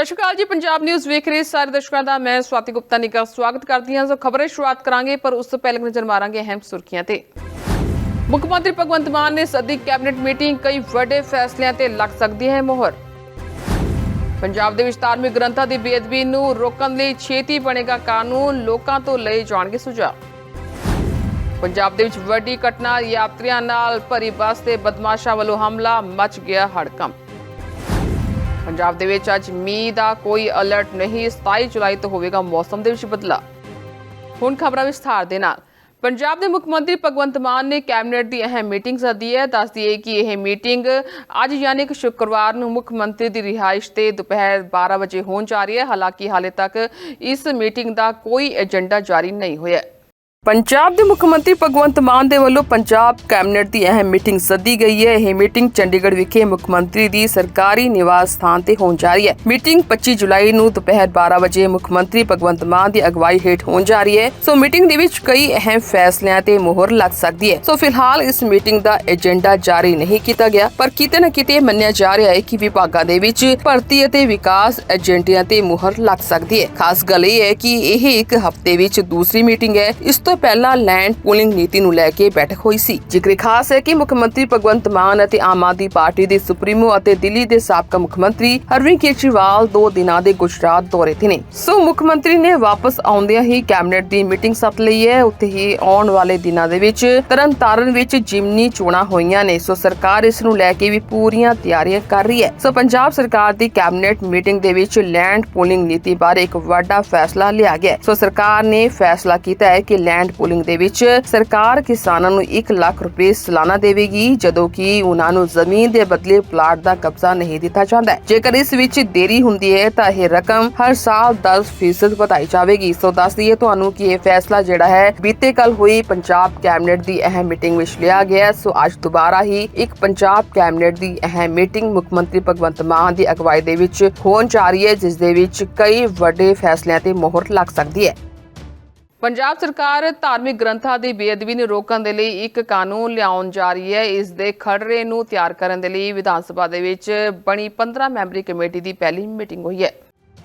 ਸਤਿ ਸ਼੍ਰੀ ਅਕਾਲ ਜੀ, ਪੰਜਾਬ ਨਿਊਜ਼ ਵੇਖ ਰਹੇ ਸਾਰੇ ਦਰਸ਼ਕਾਂ ਦਾ, ਮੈਂ ਸਵਾਤੀ ਗੁਪਤਾ ਨਿੱਘਾ ਸਵਾਗਤ ਕਰਦੀ ਹਾਂ। ਸੋ ਖਬਰੇ ਸ਼ੁਰੂਆਤ ਕਰਾਂਗੇ, ਪਰ ਉਸ ਤੋਂ ਪਹਿਲਾਂ ਨਜ਼ਰ ਮਾਰਾਂਗੇ ਅਹਿਮ ਸੁਰਖੀਆਂ ਤੇ। ਮੁੱਖ ਮੰਤਰੀ ਭਗਵੰਤ ਮਾਨ ਨੇ ਸੱਦੀ ਕੈਬਨਿਟ ਮੀਟਿੰਗ, ਕਈ ਵੱਡੇ ਫੈਸਲਿਆਂ ਤੇ ਲੱਗ ਸਕਦੀ ਹੈ ਮੋਹਰ। ਪੰਜਾਬ ਦੇ ਵਿੱਚ ਧਾਰਮਿਕ ਗ੍ਰੰਥਾਂ ਦੀ ਬੇਅਦਬੀ ਨੂੰ ਰੋਕਣ ਲਈ ਛੇਤੀ ਬਣੇਗਾ ਕਾਨੂੰਨ, ਲੋਕਾਂ ਤੋਂ ਲਏ ਜਾਣਗੇ ਸੁਝਾਅ। ਪੰਜਾਬ ਦੇ ਵਿੱਚ ਵੱਡੀ ਘਟਨਾ, ਯਾਤਰੀਆਂ ਨਾਲ ਭਰੀ ਬੱਸ ਤੇ ਬਦਮਾਸ਼ਾਂ ਵੱਲੋਂ ਹਮਲਾ, ਮਚ ਗਿਆ ਹੜਕੰਪ। ਪੰਜਾਬ ਦੇ ਵਿੱਚ ਅੱਜ ਮੀਂਹ ਦਾ ਕੋਈ ਅਲਰਟ ਨਹੀਂ 27 ਜੁਲਾਈ ਤੋਂ ਹੋਵੇਗਾ ਮੌਸਮ ਦੇ ਵਿੱਚ ਬਦਲਾਅ ਹੁਣ ਖਬਰਾਂ ਵਿਸਥਾਰ ਦੇ ਨਾਲ। ਪੰਜਾਬ ਦੇ ਮੁੱਖ ਮੰਤਰੀ ਭਗਵੰਤ ਮਾਨ ਨੇ ਕੈਬਨਿਟ ਦੀ ਅਹਿਮ ਮੀਟਿੰਗ ਸੱਦੀ ਹੈ। ਦੱਸਦੀ ਹੈ ਕਿ ਇਹ ਮੀਟਿੰਗ ਅੱਜ ਯਾਨੀ ਕਿ ਸ਼ੁੱਕਰਵਾਰ ਨੂੰ ਮੁੱਖ ਮੰਤਰੀ ਦੀ ਰਿਹਾਇਸ਼ ਤੇ ਦੁਪਹਿਰ 12 ਵਜੇ ਹੋਣ ਜਾ ਰਹੀ ਹੈ। ਹਾਲਾਂਕਿ ਹਾਲੇ ਤੱਕ ਇਸ ਮੀਟਿੰਗ ਦਾ ਕੋਈ ਏਜੰਡਾ ਜਾਰੀ ਨਹੀਂ ਹੋਇਆ। ਹੈ। ਪੰਜਾਬ ਦੇ ਮੁੱਖ ਮੰਤਰੀ ਭਗਵੰਤ ਮਾਨ ਦੇ ਵੱਲੋਂ ਪੰਜਾਬ ਕੈਬਨਿਟ ਦੀ ਅਹਿਮ ਮੀਟਿੰਗ ਸੱਦੀ ਗਈ ਹੈ। ਇਹ ਮੀਟਿੰਗ ਚੰਡੀਗੜ੍ਹ ਵਿਖੇ ਮੁੱਖ ਮੰਤਰੀ ਦੀ ਸਰਕਾਰੀ ਨਿਵਾਸ ਸਥਾਨ ਤੇ ਹੋਣ ਜਾ ਰਹੀ ਹੈ। ਮੀਟਿੰਗ 25 ਜੁਲਾਈ ਨੂੰ ਦੁਪਹਿਰ 12 ਵਜੇ ਮੁੱਖ ਮੰਤਰੀ ਭਗਵੰਤ ਮਾਨ ਦੀ ਅਗਵਾਈ ਹੇਠ ਹੋਣ ਜਾ ਰਹੀ ਹੈ। ਸੋ ਮੀਟਿੰਗ ਦੇ ਵਿੱਚ ਕਈ ਅਹਿਮ ਫੈਸਲਿਆਂ ਤੇ ਮੋਹਰ ਲੱਗ ਸਕਦੀ ਹੈ। ਸੋ ਫਿਲਹਾਲ ਇਸ ਮੀਟਿੰਗ ਦਾ ਏਜੰਡਾ ਜਾਰੀ ਨਹੀਂ ਕੀਤਾ ਗਿਆ, ਪਰ ਕਿਤੇ ਨਾ ਕਿਤੇ ਮੰਨਿਆ ਜਾ ਰਿਹਾ ਹੈ ਕਿ ਵਿਭਾਗਾਂ ਦੇ ਵਿੱਚ ਭਰਤੀ ਅਤੇ ਵਿਕਾਸ ਏਜੰਟਿਆਂ ਤੇ ਮੋਹਰ ਲੱਗ ਸਕਦੀ ਹੈ। ਖਾਸ ਗੱਲ ਇਹ ਹੈ ਕਿ ਇਹ ਇੱਕ ਹਫ਼ਤੇ ਵਿੱਚ ਦੂਸਰੀ ਮੀਟਿੰਗ ਹੈ। ਇਸ ਤੋਂ ਪਹਿਲਾਂ ਲੈਂਡ ਪੂਲਿੰਗ ਨੀਤੀ ਨੂੰ ਲੈ ਕੇ ਬੈਠਕ ਹੋਈ ਸੀ। ਜ਼ਿਕਰ ਖਾਸ ਹੈ ਕਿ ਮੁੱਖ ਮੰਤਰੀ ਭਗਵੰਤ ਮਾਨ ਅਤੇ ਆਮ ਆਦਮੀ ਪਾਰਟੀ ਦੇ ਸੁਪਰੀਮੋ ਅਤੇ ਦਿੱਲੀ ਦੇ ਸਾਬਕਾ ਮੁੱਖ ਮੰਤਰੀ ਅਰਵਿੰਦ ਕੇਜਰੀਵਾਲ ਦੋ ਦਿਨਾਂ ਦੇ ਗੁਜਰਾਤ ਦੌਰੇ ਤੇ ਨੇ। ਸੋ ਮੁੱਖ ਮੰਤਰੀ ਨੇ ਵਾਪਸ ਆਉਂਦਿਆਂ ਹੀ ਕੈਬਨਿਟ ਦੀ ਮੀਟਿੰਗ ਸੱਦ ਲਈ ਹੈ। ਉੱਥੇ ਹੀ ਆਉਣ ਵਾਲੇ ਦਿਨਾਂ ਦੇ ਵਿੱਚ ਤਰਨਤਾਰਨ ਵਿੱਚ ਜਿਮਨੀ ਚੋਣਾਂ ਹੋਈਆਂ ਨੇ। ਸੋ ਸਰਕਾਰ ਇਸ ਨੂੰ ਲੈ ਕੇ ਵੀ ਪੂਰੀਆਂ ਤਿਆਰੀਆਂ ਕਰ ਰਹੀ ਹੈ। ਸੋ ਪੰਜਾਬ ਸਰਕਾਰ ਦੀ ਕੈਬਨਿਟ ਮੀਟਿੰਗ ਦੇ ਵਿੱਚ ਲੈਂਡ ਪੂਲਿੰਗ ਨੀਤੀ ਬਾਰੇ ਇੱਕ ਵੱਡਾ ਫੈਸਲਾ ਲਿਆ ਗਿਆ ਸੋ ਸਰਕਾਰ ਨੇ ਫੈਸਲਾ ਕੀਤਾ ਹੈ ਕਿ ਲੈਂਡ ਪੂਲਿੰਗ ਦੇ ਵਿੱਚ ਸਰਕਾਰ ਕਿਸਾਨਾਂ ਨੂੰ 1 ਲੱਖ ਰੁਪਏ ਸਾਲਾਨਾ ਦੇਵੇਗੀ, ਜਦੋਂ ਕਿ ਉਹਨਾਂ ਨੂੰ ਜ਼ਮੀਨ ਦੇ ਬਦਲੇ ਪਲਾਟ ਦਾ ਕਬਜ਼ਾ ਨਹੀਂ ਦਿੱਤਾ ਜਾਂਦਾ। ਜੇਕਰ ਇਸ ਵਿੱਚ ਦੇਰੀ ਹੁੰਦੀ ਹੈ, ਤਾਂ ਇਹ ਰਕਮ ਹਰ ਸਾਲ 10% ਵਧਾਈ ਜਾਵੇਗੀ। ਸੋ ਦੱਸ ਦਈਏ ਤੁਹਾਨੂੰ ਕਿ ਇਹ ਫੈਸਲਾ ਜਿਹੜਾ ਹੈ, ਬੀਤੇ ਕੱਲ ਹੋਈ ਪੰਜਾਬ ਕੈਬਨਿਟ ਦੀ ਅਹਿਮ ਮੀਟਿੰਗ ਵਿੱਚ ਲਿਆ ਗਿਆ। ਸੋ ਅੱਜ ਦੁਬਾਰਾ ਹੀ ਇੱਕ ਪੰਜਾਬ ਕੈਬਨਿਟ ਦੀ ਅਹਿਮ ਮੀਟਿੰਗ ਮੁੱਖ ਮੰਤਰੀ ਭਗਵੰਤ ਮਾਨ ਦੀ ਅਗਵਾਈ ਦੇ ਵਿੱਚ ਹੋਣ ਜਾ ਰਹੀ ਹੈ, ਜਿਸ ਦੇ ਵਿੱਚ ਕਈ ਵੱਡੇ ਫੈਸਲਿਆਂ ਤੇ ਮੋਹਰ ਲੱਗ ਸਕਦੀ ਹੈ। ਪੰਜਾਬ ਸਰਕਾਰ ਧਾਰਮਿਕ ਗ੍ਰੰਥਾਂ ਦੀ ਬੇਅਦਬੀ ਨੂੰ ਰੋਕਣ ਦੇ ਲਈ ਇੱਕ ਕਾਨੂੰਨ ਲਿਆਉਣ ਜਾ ਰਹੀ ਹੈ। ਇਸ ਦੇ ਖਰੜੇ ਨੂੰ ਤਿਆਰ ਕਰਨ ਦੇ ਲਈ ਵਿਧਾਨ ਸਭਾ ਦੇ ਵਿੱਚ ਬਣੀ 15 ਮੈਂਬਰੀ ਕਮੇਟੀ ਦੀ ਪਹਿਲੀ ਮੀਟਿੰਗ ਹੋਈ ਹੈ।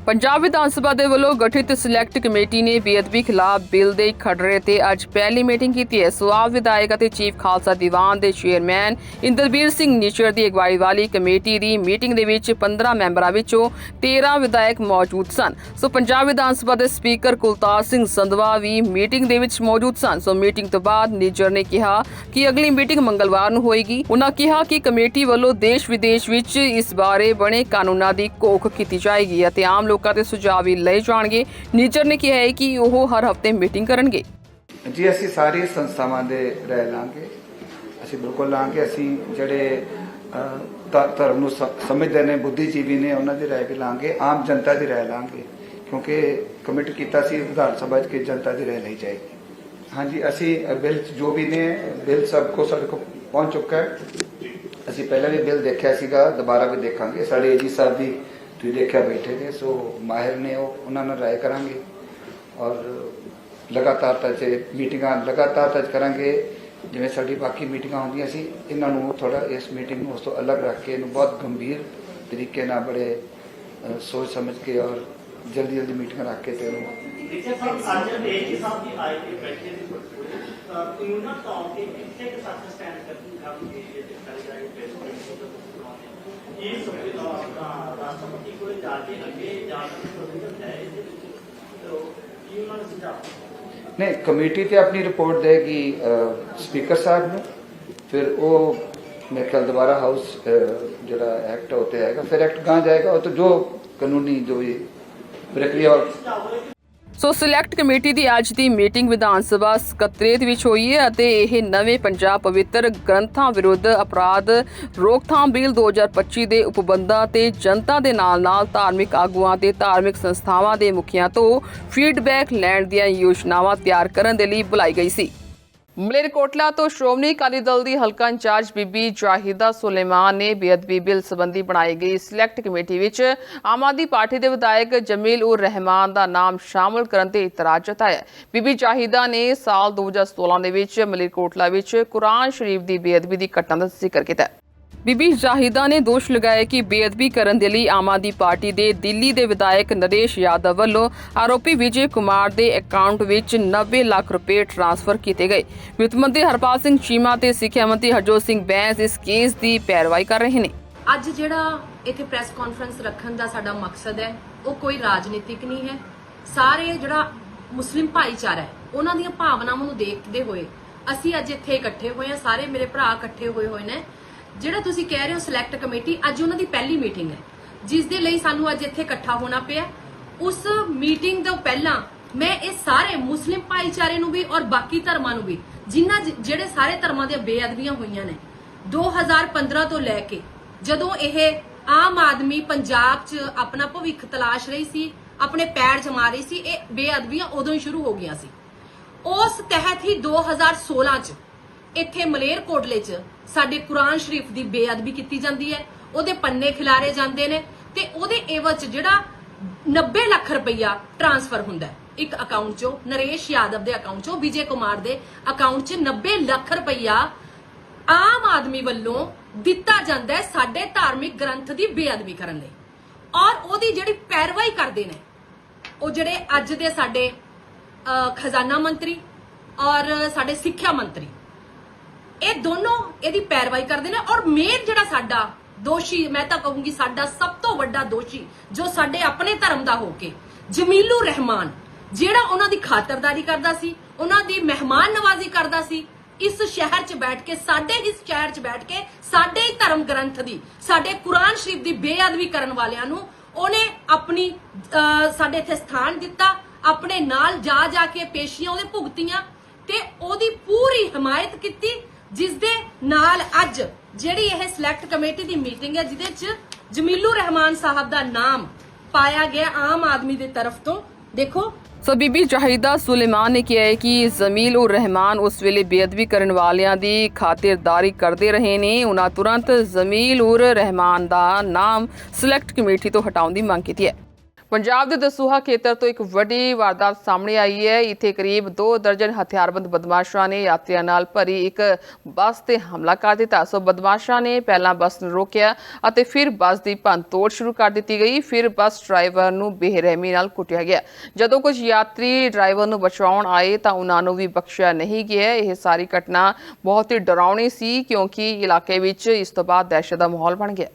ਪੰਜਾਬ ਵਿਧਾਨ ਸਭਾ ਦੇ ਵੱਲੋਂ ਗਠਿਤ ਸਿਲੈਕਟ ਕਮੇਟੀ ਨੇ ਬੇਅਦਬੀ ਖਿਲਾਫ ਬਿੱਲ ਦੇ ਖਰੜੇ ਤੇ ਅੱਜ ਪਹਿਲੀ ਮੀਟਿੰਗ ਕੀਤੀ ਹੈ। ਸੁਆਬ ਵਿਧਾਇਕ ਅਤੇ ਚੀਫ ਖਾਲਸਾ ਦੀਵਾਨ ਦੇ ਚੇਅਰਮੈਨ ਇੰਦਰਬੀਰ ਸਿੰਘ ਨਿਚਰ ਦੀ ਅਗਵਾਈ ਵਾਲੀ ਕਮੇਟੀ ਦੀ ਮੀਟਿੰਗ ਦੇ ਵਿੱਚ 15 ਮੈਂਬਰਾਂ ਵਿੱਚੋਂ 13 ਵਿਧਾਇਕ ਮੌਜੂਦ ਸਨ। ਸੋ ਪੰਜਾਬ ਵਿਧਾਨ ਸਭਾ ਦੇ ਸਪੀਕਰ ਕੁਲਤਾਰ ਸਿੰਘ ਸੰਧਵਾ ਵੀ ਮੀਟਿੰਗ ਦੇ ਵਿੱਚ ਮੌਜੂਦ ਸਨ। ਸੋ ਮੀਟਿੰਗ ਤੋਂ ਬਾਅਦ ਨਿਜਰ ਨੇ ਕਿਹਾ ਕਿ ਅਗਲੀ ਮੀਟਿੰਗ ਮੰਗਲਵਾਰ ਨੂੰ ਹੋਏਗੀ। ਉਹਨਾਂ ਕਿਹਾ ਕਿ ਕਮੇਟੀ ਵੱਲੋਂ ਦੇਸ਼ ਵਿਦੇਸ਼ ਵਿੱਚ ਇਸ ਬਾਰੇ ਬਣੇ ਕਾਨੂੰਨਾਂ ਦੀ ਘੋਖ ਕੀਤੀ ਜਾਏਗੀ ਅਤੇ ਆਮ ਲੋਕਾਂ ਦੇ ਸੁਝਾਅ ਵੀ ਲਏ ਜਾਣਗੇ। ਨਿਜਰ ਨੇ ਕਿਹਾ ਹੈ ਕਿ ਉਹ ਹਰ ਹਫ਼ਤੇ ਮੀਟਿੰਗ ਕਰਨਗੇ। ਜੀ, ਅਸੀਂ ਸਾਰੀ ਸੰਸਥਾਵਾਂ ਦੇ ਰਾਏ ਲਾਂਗੇ। ਅਸੀਂ ਬਿਲਕੁਲ ਲਾਂਗੇ। ਅਸੀਂ ਜਿਹੜੇ ਧਰਮ ਨੂੰ ਸਮਝਦੇ ਨੇ, ਬੁੱਧੀਜੀਵੀ ਨੇ, ਉਹਨਾਂ ਦੀ ਰਾਏ ਵੀ ਲਾਂਗੇ। ਆਮ ਜਨਤਾ ਦੀ ਰਾਏ ਲਾਂਗੇ। ਕਿਉਂਕਿ ਕਮਿਟ ਕੀਤਾ ਸੀ, ਵਿਧਾਨ ਸਭਾ 'ਚ ਜਨਤਾ ਦੀ ਰਾਏ ਲਈ ਜਾਏਗੀ। ਹਾਂਜੀ, ਅਸੀਂ ਬਿੱਲ ਜੋ ਵੀ ਨੇ, ਬਿੱਲ ਸਭ ਕੋ ਸਾਡੇ ਕੋਲ ਪਹੁੰਚ ਚੁੱਕਾ ਹੈ। ਅਸੀਂ ਪਹਿਲਾਂ ਵੀ ਬਿੱਲ ਦੇਖਿਆ ਸੀਗਾ, ਦੁਬਾਰਾ ਵੀ ਦੇਖਾਂਗੇ। ਸਾਡੇ ਏਜੀ ਸਾਹਿਬ ਦੀ ਤੁਸੀਂ ਦੇਖਿਆ ਬੈਠੇ ਨੇ ਸੋ ਮਾਹਿਰ ਨੇ ਉਹ, ਉਹਨਾਂ ਨਾਲ ਰਾਏ ਕਰਾਂਗੇ ਔਰ ਲਗਾਤਾਰ ਤਾਂ ਜੇ ਮੀਟਿੰਗਾਂ, ਲਗਾਤਾਰ ਤੱਕ ਕਰਾਂਗੇ। ਜਿਵੇਂ ਸਾਡੀ ਬਾਕੀ ਮੀਟਿੰਗਾਂ ਹੁੰਦੀਆਂ ਸੀ, ਇਹਨਾਂ ਨੂੰ ਥੋੜਾ ਇਸ ਮੀਟਿੰਗ ਨੂੰ ਉਸ ਤੋਂ ਅਲੱਗ ਰੱਖ ਕੇ ਇਹਨੂੰ ਬਹੁਤ ਗੰਭੀਰ ਤਰੀਕੇ ਨਾਲ ਬੜੇ ਸੋਚ ਸਮਝ ਕੇ ਔਰ ਜਲਦੀ ਜਲਦੀ ਮੀਟਿੰਗਾਂ ਰੱਖ ਕੇ ਤੇ ਇਹਨੂੰ ਸਾਹਿਬ ਇਹ ਸਭ ਦਾ ਰਾਸ਼ਟਰਪਤੀ ਕੋਲ ਜਾ ਕੇ ਅੱਗੇ ਜਾਣ ਦੀ ਪ੍ਰੋਵੀਜ਼ਨ ਹੈ ਇਹਦੇ ਵਿੱਚ। ਤੋ ਕੀ ਉਹਨਾਂ ਨੇ ਸੁਝਾਅ ਨਹੀਂ ਕਮੇਟੀ ਤੇ ਆਪਣੀ ਰਿਪੋਰਟ ਦੇਗੀ ਸਪੀਕਰ ਸਾਹਿਬ ਨੂੰ। ਫਿਰ ਉਹ ਮੇਰੇ ਖਿਆਲ ਦੁਬਾਰਾ ਹਾਊਸ ਜਿਹੜਾ ਐਕਟ ਹੋਤੇ ਆਏਗਾ ਫਿਰ ਐਕਟ ਕਹਾਂ ਜਾਏਗਾ ਉਹ ਤਾਂ ਜੋ ਕਾਨੂੰਨੀ ਜੋ ਵੀ ਪ੍ਰਕਿਰਿਆ ਸੋ ਸਿਲੈਕਟ ਕਮੇਟੀ ਦੀ ਅੱਜ ਦੀ ਮੀਟਿੰਗ ਵਿਧਾਨ ਸਭਾ ਸਕੱਤਰੇਤ ਵਿੱਚ ਹੋਈ ਹੈ ਅਤੇ ਇਹ ਨਵੇਂ ਪੰਜਾਬ ਪਵਿੱਤਰ ਗ੍ਰੰਥਾਂ ਵਿਰੁੱਧ ਅਪਰਾਧ ਰੋਕਥਾਮ ਬਿੱਲ 2025 ਦੇ ਉਪਬੰਧਾਂ ਤੇ ਜਨਤਾ ਦੇ ਨਾਲ-ਨਾਲ ਧਾਰਮਿਕ ਆਗੂਆਂ ਤੇ ਧਾਰਮਿਕ ਸੰਸਥਾਵਾਂ ਦੇ ਮੁਖੀਆਂ ਤੋਂ ਫੀਡਬੈਕ ਲੈਣ ਦੀਆਂ ਯੋਜਨਾਵਾਂ ਤਿਆਰ ਕਰਨ ਦੇ ਲਈ ਬੁਲਾਈ ਗਈ ਸੀ। ਮਲੇਰਕੋਟਲਾ ਤੋਂ ਸ਼੍ਰੋਮਣੀ ਅਕਾਲੀ ਦਲ ਦੀ ਹਲਕਾ ਇੰਚਾਰਜ ਬੀਬੀ ਜਾਹਿਦਾ ਸੁਲੇਮਾਨ ਨੇ ਬੇਅਦਬੀ ਬਿੱਲ ਸੰਬੰਧੀ ਬਣਾਈ ਗਈ ਸਿਲੈਕਟ ਕਮੇਟੀ ਵਿੱਚ ਆਮ ਆਦਮੀ ਪਾਰਟੀ ਦੇ ਵਿਧਾਇਕ ਜਮੀਲ ਉਰ ਰਹਿਮਾਨ ਦਾ ਨਾਮ ਸ਼ਾਮਲ ਕਰਨ ਤੇ ਇਤਰਾਜ਼ ਜਤਾਇਆ। ਬੀਬੀ ਜਾਹਿਦਾ ਨੇ ਸਾਲ 2016 ਦੇ ਵਿੱਚ ਮਲੇਰਕੋਟਲਾ ਵਿੱਚ ਕੁਰਾਨ ਸ਼ਰੀਫ ਦੀ ਬੇਅਦਬੀ ਦੀ ਘਟਨਾ ਦਾ ਜ਼ਿਕਰ ਕੀਤਾ। ਬੀਬੀ ਜਾਹਿਦਾ ਨੇ ਦੋਸ਼ ਲਗਾਇਆ ਕਿ ਬੇਅਦਬੀ ਕਰਨ ਦੇ ਲਈ ਆਮ ਆਦਮੀ ਪਾਰਟੀ ਦੇ ਦਿੱਲੀ ਦੇ ਵਿਧਾਇਕ ਨਰੇਸ਼ ਯਾਦਵ ਵੱਲੋਂ ਆਰੋਪੀ ਵਿਜੇ ਕੁਮਾਰ ਦੇ ਅਕਾਊਂਟ ਵਿੱਚ 90 ਲੱਖ ਰੁਪਏ ਟ੍ਰਾਂਸਫਰ ਕੀਤੇ ਗਏ। ਵਿੱਤ ਮੰਤਰੀ ਹਰਪਾਲ ਸਿੰਘ ਚੀਮਾ ਤੇ ਸਿੱਖਿਆ ਮੰਤਰੀ ਹਰਜੋਤ ਸਿੰਘ ਬੈਂਸ ਇਸ ਕੇਸ ਦੀ ਪੈਰਵਾਈ ਕਰ ਰਹੇ ਨੇ। ਅੱਜ ਜਿਹੜਾ ਇੱਥੇ ਪ੍ਰੈਸ ਕਾਨਫਰੰਸ ਰੱਖਣ ਦਾ ਸਾਡਾ ਮਕਸਦ ਹੈ, ਉਹ ਕੋਈ ਰਾਜਨੀਤਿਕ ਨਹੀਂ ਹੈ। ਸਾਰੇ ਜਿਹੜਾ ਮੁਸਲਿਮ ਭਾਈਚਾਰਾ ਹੈ, ਉਹਨਾਂ ਦੀਆਂ ਭਾਵਨਾਵਾਂ ਨੂੰ ਦੇਖਦੇ ਹੋਏ ਅਸੀਂ ਅੱਜ ਇੱਥੇ ਇਕੱਠੇ ਹੋਏ ਹਾਂ, ਸਾਰੇ ਮੇਰੇ ਭਰਾ ਇਕੱਠੇ ਹੋਏ ਹੋਏ ਨੇ। ਜਿਹੜਾ ਤੁਸੀਂ ਕਹਿ ਰਹੇ ਹੋ ਸਿਲੈਕਟ ਕਮੇਟੀ ਅੱਜ ਉਹਨਾਂ ਦੀ ਪਹਿਲੀ ਮੀਟਿੰਗ ਹੈ। ਜਿਸ ਦੇ ਲਈ ਸਾਨੂੰ ਅੱਜ ਇੱਥੇ ਇਕੱਠਾ ਹੋਣਾ ਪਿਆ। ਉਸ ਮੀਟਿੰਗ ਤੋਂ ਪਹਿਲਾਂ ਮੈਂ ਇਹ ਸਾਰੇ ਮੁਸਲਿਮ ਭਾਈਚਾਰੇ ਨੂੰ ਵੀ ਔਰ ਬਾਕੀ ਧਰਮਾਂ ਨੂੰ ਵੀ, ਜਿਨ੍ਹਾਂ ਜਿਹੜੇ ਸਾਰੇ ਧਰਮਾਂ ਦੀਆਂ ਬੇਅਦਬੀਆਂ ਹੋਈਆਂ ਨੇ 2015 ਤੋਂ ਲੈ ਕੇ ਜਦੋਂ ਇਹ ਆਮ ਆਦਮੀ ਪੰਜਾਬ 'ਚ ਆਪਣਾ ਭਵਿੱਖ ਤਲਾਸ਼ ਰਹੀ ਸੀ, ਆਪਣੇ ਪੈਰ ਜਮਾ ਰਹੀ ਸੀ, ਇਹ ਬੇਅਦਬੀਆਂ ਉਦੋਂ ਹੀ ਸ਼ੁਰੂ ਹੋ ਗਈਆਂ ਸੀ। ਉਸ ਤਹਿਤ ਹੀ 2016 'ਚ ਇੱਥੇ ਮਲੇਰਕੋਟਲੇ 'ਚ ਸਾਡੇ ਕੁਰਾਨ ਸ਼ਰੀਫ ਦੀ ਬੇਅਦਬੀ ਕੀਤੀ ਜਾਂਦੀ ਹੈ, ਉਹਦੇ ਪੰਨੇ ਖਿਲਾਰੇ ਜਾਂਦੇ ਨੇ ਤੇ ਉਹਦੇ ਏਵਜ 'ਚ ਜਿਹੜਾ 90 ਲੱਖ ਰੁਪਈਆ ਟ੍ਰਾਂਸਫਰ ਹੁੰਦਾ ਹੈ। ਇੱਕ ਅਕਾਊਂਟ 'ਚੋਂ, ਨਰੇਸ਼ ਯਾਦਵ ਦੇ ਅਕਾਊਂਟ 'ਚੋਂ, ਵਿਜੇ ਕੁਮਾਰ ਦੇ ਅਕਾਊਂਟ 'ਚ 90 ਲੱਖ ਰੁਪਈਆ ਆਮ ਆਦਮੀ ਵੱਲੋਂ ਦਿੱਤਾ ਜਾਂਦਾ ਹੈ ਸਾਡੇ ਧਾਰਮਿਕ ਗ੍ਰੰਥ ਦੀ ਬੇਅਦਬੀ ਕਰਨ ਲਈ। ਔਰ ਉਹਦੀ ਜਿਹੜੀ ਪੈਰਵਾਈ ਕਰਦੇ ਨੇ, ਉਹ ਜਿਹੜੇ ਅੱਜ ਦੇ ਸਾਡੇ ਖਜ਼ਾਨਾ ਮੰਤਰੀ ਔਰ ਸਾਡੇ ਸਿੱਖਿਆ ਮੰਤਰੀ ਇਹ ਦੋਨੋਂ ਇਹਦੀ ਪੈਰਵਾਈ ਕਰਦੇ ਨੇ ਔਰ ਮੇਨ ਜਿਹੜਾ ਸਾਡਾ ਦੋਸ਼ੀ ਮੈਂ ਤਾਂ ਕਹੂੰਗੀ ਸਾਡਾ ਸਭ ਤੋਂ ਵੱਡਾ ਦੋਸ਼ੀ ਜੋ ਸਾਡੇ ਆਪਣੇ ਧਰਮ ਦਾ ਹੋ ਕੇ ਜਮੀਲੂ ਰਹਿਮਾਨ ਜਿਹੜਾ ਉਹਨਾਂ ਦੀ ਖਾਤਰਦਾਰੀ ਕਰਦਾ ਸੀ ਉਹਨਾਂ ਦੀ ਮਹਿਮਾਨ ਨਵਾਜ਼ੀ ਕਰਦਾ ਸੀ ਇਸ ਸ਼ਹਿਰ 'ਚ ਬੈਠ ਕੇ ਸਾਡੇ ਇਸ ਸ਼ਹਿਰ 'ਚ ਬੈਠ ਕੇ ਸਾਡੇ ਹੀ ਧਰਮ ਗ੍ਰੰਥ ਦੀ ਸਾਡੇ ਕੁਰਾਨ ਸ਼ਰੀਫ ਦੀ ਬੇਅਦਬੀ ਕਰਨ ਵਾਲਿਆਂ ਨੂੰ ਉਹਨੇ ਆਪਣੀ ਅਹ, ਸਾਡੇ ਇੱਥੇ ਸਥਾਨ ਦਿੱਤਾ ਆਪਣੇ ਨਾਲ ਜਾ ਜਾ ਕੇ ਪੇਸ਼ੀਆਂ ਉਹਦੇ ਭੁਗਤੀਆਂ ਤੇ ਉਹਦੀ ਪੂਰੀ ਹਮਾਇਤ ਕੀਤੀ ਜਿਸ ਦੇ ਨਾਲ ਅੱਜ ਜਿਹੜੀ ਇਹ ਸਿਲੈਕਟ ਕਮੇਟੀ ਦੀ ਮੀਟਿੰਗ ਹੈ, ਜਿਹਦੇ 'ਚ ਜਮੀਲੂ ਰਹਿਮਾਨ ਸਾਹਿਬ ਦਾ ਨਾਮ ਪਾਇਆ ਗਿਆ ਆਮ ਆਦਮੀ ਦੀ ਤਰਫ ਤੋਂ। ਦੇਖੋ। ਸੋ ਬੀਬੀ ਜਾਹਿਦਾ ਸੁਲੇਮਾਨ ਨੇ ਕਿਹਾ ਹੈ ਕਿ ਜ਼ਮੀਲ ਉਰ ਰਹਿਮਾਨ ਉਸ ਵੇਲੇ ਬੇਅਦਬੀ ਕਰਨ ਵਾਲਿਆਂ ਦੀ ਖਾਤਰਦਾਰੀ ਕਰਦੇ ਰਹੇ ਨੇ। ਉਹਨਾਂ ਤੁਰੰਤ ਜ਼ਮੀਲ ਉਰ ਰਹਿਮਾਨ ਦਾ ਨਾਮ ਸਿਲੈਕਟ ਕਮੇਟੀ ਤੋਂ ਹਟਾਉਣ ਦੀ ਮੰਗ ਕੀਤੀ ਹੈ। ਪੰਜਾਬ ਦੇ ਦਸੂਹਾ ਖੇਤਰ ਤੋਂ ਇੱਕ ਵੱਡੀ ਵਾਰਦਾਤ ਸਾਹਮਣੇ ਆਈ ਹੈ। ਇੱਥੇ ਕਰੀਬ 2 ਦਰਜਨ ਹਥਿਆਰਬੰਦ ਬਦਮਾਸ਼ਾਂ ਨੇ ਯਾਤਰੀਆਂ ਨਾਲ ਭਰੀ ਇੱਕ ਬੱਸ ਤੇ ਹਮਲਾ ਕਰ ਦਿੱਤਾ। ਸੋ ਬਦਮਾਸ਼ਾਂ ਨੇ ਪਹਿਲਾਂ ਬੱਸ ਨੂੰ ਰੋਕਿਆ ਅਤੇ ਫਿਰ ਬੱਸ ਦੀ ਭੰਨਤੋੜ ਸ਼ੁਰੂ ਕਰ ਦਿੱਤੀ ਗਈ। ਫਿਰ ਬੱਸ ਡਰਾਈਵਰ ਨੂੰ ਬੇਰਹਿਮੀ ਨਾਲ ਕੁੱਟਿਆ ਗਿਆ। ਜਦੋਂ ਕੁਝ ਯਾਤਰੀ ਡਰਾਈਵਰ ਨੂੰ ਬਚਾਉਣ ਆਏ ਤਾਂ ਉਹਨਾਂ ਨੂੰ ਵੀ ਬਖਸ਼ਿਆ ਨਹੀਂ ਗਿਆ। ਇਹ ਸਾਰੀ ਘਟਨਾ ਬਹੁਤ ਹੀ ਡਰਾਉਣੀ ਸੀ ਕਿਉਂਕਿ ਇਲਾਕੇ ਵਿੱਚ ਇਸ ਤੋਂ ਬਾਅਦ ਦਹਿਸ਼ਤ ਦਾ ਮਾਹੌਲ ਬਣ ਗਿਆ।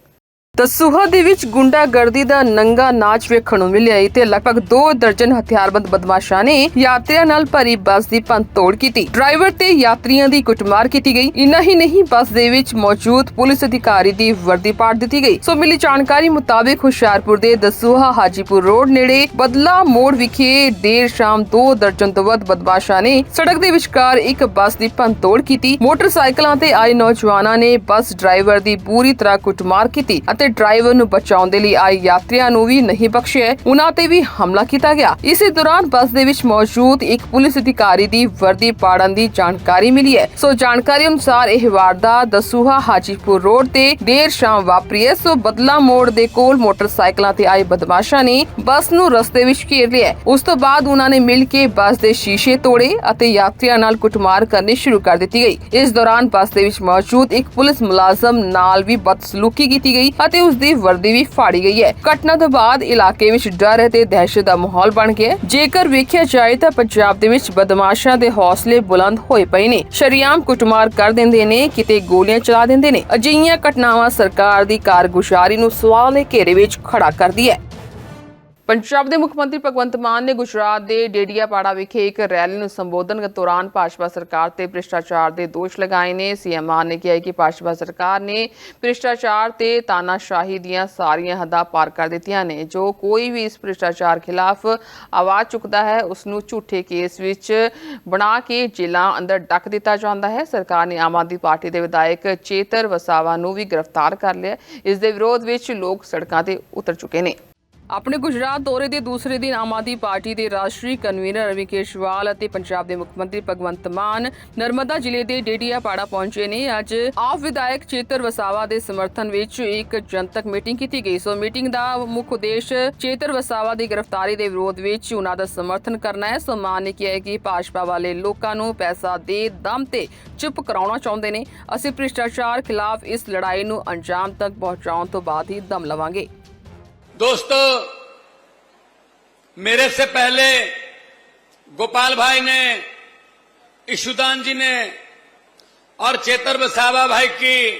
ਦਸੂਹਾ ਦੇ ਵਿੱਚ ਗੁੰਡਾਗਰਦੀ ਦਾ ਨੰਗਾ ਨਾਚ ਵੇਖਣ ਨੂੰ ਮਿਲਿਆ ਤੇ ਲਗਭਗ 2 ਦਰਜਨ ਹਥਿਆਰਬੰਦ ਬਦਮਾਸ਼ਾਂ ਨੇ ਯਾਤਰੀਆਂ ਨਾਲ ਭਰੀ ਬੱਸ ਦੀ ਭੰਨਤੋੜ ਕੀਤੀ। ਡਰਾਈਵਰ ਤੇ ਯਾਤਰੀਆਂ ਦੀ ਕੁੱਟਮਾਰ ਕੀਤੀ ਗਈ। ਇੰਨਾ ਹੀ ਨਹੀਂ, ਬੱਸ ਦੇ ਵਿੱਚ ਮੌਜੂਦ ਪੁਲਿਸ ਅਧਿਕਾਰੀ ਦੀ ਵਰਦੀ ਪਾੜ ਦਿੱਤੀ ਗਈ। ਸੋ ਮਿਲੀ ਜਾਣਕਾਰੀ ਮੁਤਾਬਕ ਹੁਸ਼ਿਆਰਪੁਰ ਦੇ ਦਸੂਹਾ ਹਾਜੀਪੁਰ ਰੋਡ ਨੇੜੇ ਬਦਲਾ ਮੋੜ ਵਿਖੇ ਦੇਰ ਸ਼ਾਮ 2 ਦਰਜਨ ਤੋਂ ਵੱਧ ਬਦਮਾਸ਼ਾਂ ਨੇ ਸੜਕ ਦੇ ਵਿਚਕਾਰ ਇੱਕ ਬੱਸ ਦੀ ਭੰਨਤੋੜ ਕੀਤੀ। ਮੋਟਰਸਾਈਕਲਾਂ ਤੇ ਆਏ ਨੌਜਵਾਨਾਂ ਨੇ ਬੱਸ ਡਰਾਈਵਰ ਦੀ ਪੂਰੀ ਤਰ੍ਹਾਂ ਕੁੱਟਮਾਰ ਕੀਤੀ ਅਤੇ ਡਰਾਈਵਰ ਨੂੰ ਬਚਾਉਣ ਦੇ ਲਈ ਆਏ ਯਾਤਰੀਆਂ ਨੂੰ ਵੀ ਨਹੀਂ ਬਖਸ਼ਿਆ ਉਹਨਾਂ ਤੇ ਵੀ ਹਮਲਾ ਕੀਤਾ ਗਿਆ। ਇਸੇ ਦੌਰਾਨ ਬੱਸ ਦੇ ਵਿੱਚ ਮੌਜੂਦ ਇੱਕ ਪੁਲਿਸ ਅਧਿਕਾਰੀ ਦੀ ਵਰਦੀ ਪਾੜਨ ਦੀ ਜਾਣਕਾਰੀ ਮਿਲੀ ਹੈ। ਸੋ ਜਾਣਕਾਰੀ ਅਨੁਸਾਰ ਇਹ ਵਾਰਦਾਤ ਦਸੂਹਾ ਹਾਜੀਪੁਰ ਰੋਡ ਤੇ ਦੇਰ ਸ਼ਾਮ ਵਾਪਰੀ ਹੈ। ਸੋ ਬਦਲਾ ਮੋੜ ਦੇ ਕੋਲ ਮੋਟਰਸਾਈਕਲਾਂ ਤੇ ਆਏ ਬਦਮਾਸ਼ਾਂ ਨੇ ਬੱਸ ਨੂੰ ਰਸਤੇ ਵਿੱਚ ਘੇਰ ਲਿਆ ਉਸ ਤੋਂ ਬਾਅਦ ਉਹਨਾਂ ਨੇ ਮਿਲ ਕੇ ਬੱਸ ਦੇ ਸ਼ੀਸ਼ੇ ਤੋੜੇ ਅਤੇ ਯਾਤਰੀਆਂ ਨਾਲ ਕੁੱਟਮਾਰ ਕਰਨੀ ਸ਼ੁਰੂ ਕਰ ਦਿੱਤੀ ਗਈ। ਇਸ ਦੌਰਾਨ ਬੱਸ ਦੇ ਵਿੱਚ ਮੌਜੂਦ ਇੱਕ ਪੁਲਿਸ ਮੁਲਾਜ਼ਮ ਨਾਲ ਵੀ ਬਦਸਲੂਕੀ ਕੀਤੀ ਗਈ ਅਤੇ ਉਸ ਦੀ ਵਰਦੀ ਵੀ ਫਾੜੀ ਗਈ ਹੈ। ਘਟਨਾ ਤੋਂ ਬਾਅਦ ਇਲਾਕੇ ਵਿੱਚ ਡਰ ਅਤੇ ਦਹਿਸ਼ਤ ਦਾ ਮਾਹੌਲ ਬਣ ਗਿਆ ਜੇਕਰ ਵੇਖਿਆ ਜਾਏ ਤਾਂ ਪੰਜਾਬ ਦੇ ਵਿੱਚ ਬਦਮਾਸ਼ਾਂ ਦੇ ਹੌਸਲੇ ਬੁਲੰਦ ਹੋਏ ਪਏ ਨੇ। ਸ਼ਰੀਆਮ ਕੁੱਟਮਾਰ ਕਰ ਦਿੰਦੇ ਨੇ, ਕਿਤੇ ਗੋਲੀਆਂ ਚਲਾ ਦਿੰਦੇ ਨੇ। ਅਜਿਹੀਆਂ ਘਟਨਾਵਾਂ ਸਰਕਾਰ ਦੀ ਕਾਰਗੁਜ਼ਾਰੀ ਨੂੰ ਸਵਾਲ ਦੇ ਘੇਰੇ ਵਿੱਚ ਖੜਾ ਕਰਦੀ ਹੈ। ਪੰਜਾਬ ਦੇ ਮੁੱਖ ਮੰਤਰੀ ਭਗਵੰਤ ਮਾਨ ਨੇ ਗੁਜਰਾਤ ਦੇ ਡੇਡੀਆਪਾੜਾ ਵਿਖੇ ਇੱਕ ਰੈਲੀ ਨੂੰ ਸੰਬੋਧਨ ਦੌਰਾਨ ਭਾਜਪਾ ਸਰਕਾਰ ਤੇ ਭ੍ਰਿਸ਼ਟਾਚਾਰ ਦੇ ਦੋਸ਼ ਲਗਾਏ ਨੇ। ਸੀਐਮ ਮਾਨ ਨੇ ਕਿਹਾ ਕਿ ਭਾਜਪਾ ਸਰਕਾਰ ਨੇ ਭ੍ਰਿਸ਼ਟਾਚਾਰ ਤੇ ਤਾਨਾਸ਼ਾਹੀ ਦੀਆਂ ਸਾਰੀਆਂ ਹੱਦਾਂ ਪਾਰ ਕਰ ਦਿੱਤੀਆਂ ਨੇ। ਜੋ ਕੋਈ ਵੀ ਇਸ ਭ੍ਰਿਸ਼ਟਾਚਾਰ ਖਿਲਾਫ ਆਵਾਜ਼ ਚੁੱਕਦਾ ਹੈ, ਉਸ ਨੂੰ ਝੂਠੇ ਕੇਸ ਵਿੱਚ ਬਣਾ ਕੇ ਜੇਲ੍ਹਾਂ ਅੰਦਰ ਡੱਕ ਦਿੱਤਾ ਜਾਂਦਾ ਹੈ। ਸਰਕਾਰ ਨੇ ਆਮ ਆਦਮੀ ਪਾਰਟੀ ਦੇ ਵਿਧਾਇਕ ਚੇਤਰ ਵਸਾਵਾ ਨੂੰ ਵੀ ਗ੍ਰਿਫਤਾਰ ਕਰ ਲਿਆ ਇਸ ਦੇ ਵਿਰੋਧ ਵਿੱਚ ਲੋਕ ਸੜਕਾਂ ਤੇ ਉਤਰ ਚੁੱਕੇ ਨੇ। ਆਪਣੇ ਗੁਜਰਾਤ ਦੌਰੇ ਦੇ ਦੂਸਰੇ ਦਿਨ ਆਮ ਆਦਮੀ ਪਾਰਟੀ ਦੇ ਰਾਸ਼ਟਰੀ ਕਨਵੀਨਰ ਅਰਵਿੰਦ ਕੇਜਰੀਵਾਲ ਅਤੇ ਪੰਜਾਬ ਦੇ ਮੁੱਖ ਮੰਤਰੀ ਭਗਵੰਤ ਮਾਨ ਨਰਮਦਾ ਜ਼ਿਲ੍ਹੇ ਦੇ ਡੇਡੀਆ ਪਾੜਾ ਪਹੁੰਚੇ ਨੇ। ਅੱਜ ਆਪ ਵਿਧਾਇਕ ਚੇਤਰ ਵਸਾਵਾ ਦੇ ਸਮਰਥਨ ਵਿੱਚ ਇੱਕ ਜਨਤਕ ਮੀਟਿੰਗ ਕੀਤੀ ਗਈ। ਸੋ ਮੀਟਿੰਗ ਦਾ ਮੁੱਖ ਉਦੇਸ਼ ਚੇਤਰ ਵਸਾਵਾ ਦੀ ਗ੍ਰਿਫਤਾਰੀ ਦੇ ਵਿਰੋਧ ਵਿੱਚ ਉਹਨਾਂ ਦਾ ਸਮਰਥਨ ਕਰਨਾ ਹੈ। ਸੋ ਮਾਨ ਨੇ ਕਿਹਾ ਕਿ ਭਾਜਪਾ ਵਾਲੇ ਲੋਕਾਂ ਨੂੰ ਪੈਸਾ ਦੇ ਦਮ ਤੇ ਚੁੱਪ ਕਰਾਉਣਾ ਚਾਹੁੰਦੇ ਨੇ। ਅਸੀਂ ਭ੍ਰਿਸ਼ਟਾਚਾਰ ਖਿਲਾਫ ਇਸ ਲੜਾਈ ਨੂੰ ਅੰਜਾਮ ਤੱਕ ਪਹੁੰਚਾਉਣ ਤੋਂ ਬਾਅਦ ਹੀ ਦਮ ਲਵਾਂਗੇ। दोस्तों, मेरे से पहले गोपाल भाई ने, ईशुदान जी ने और चेतर बसावा भाई की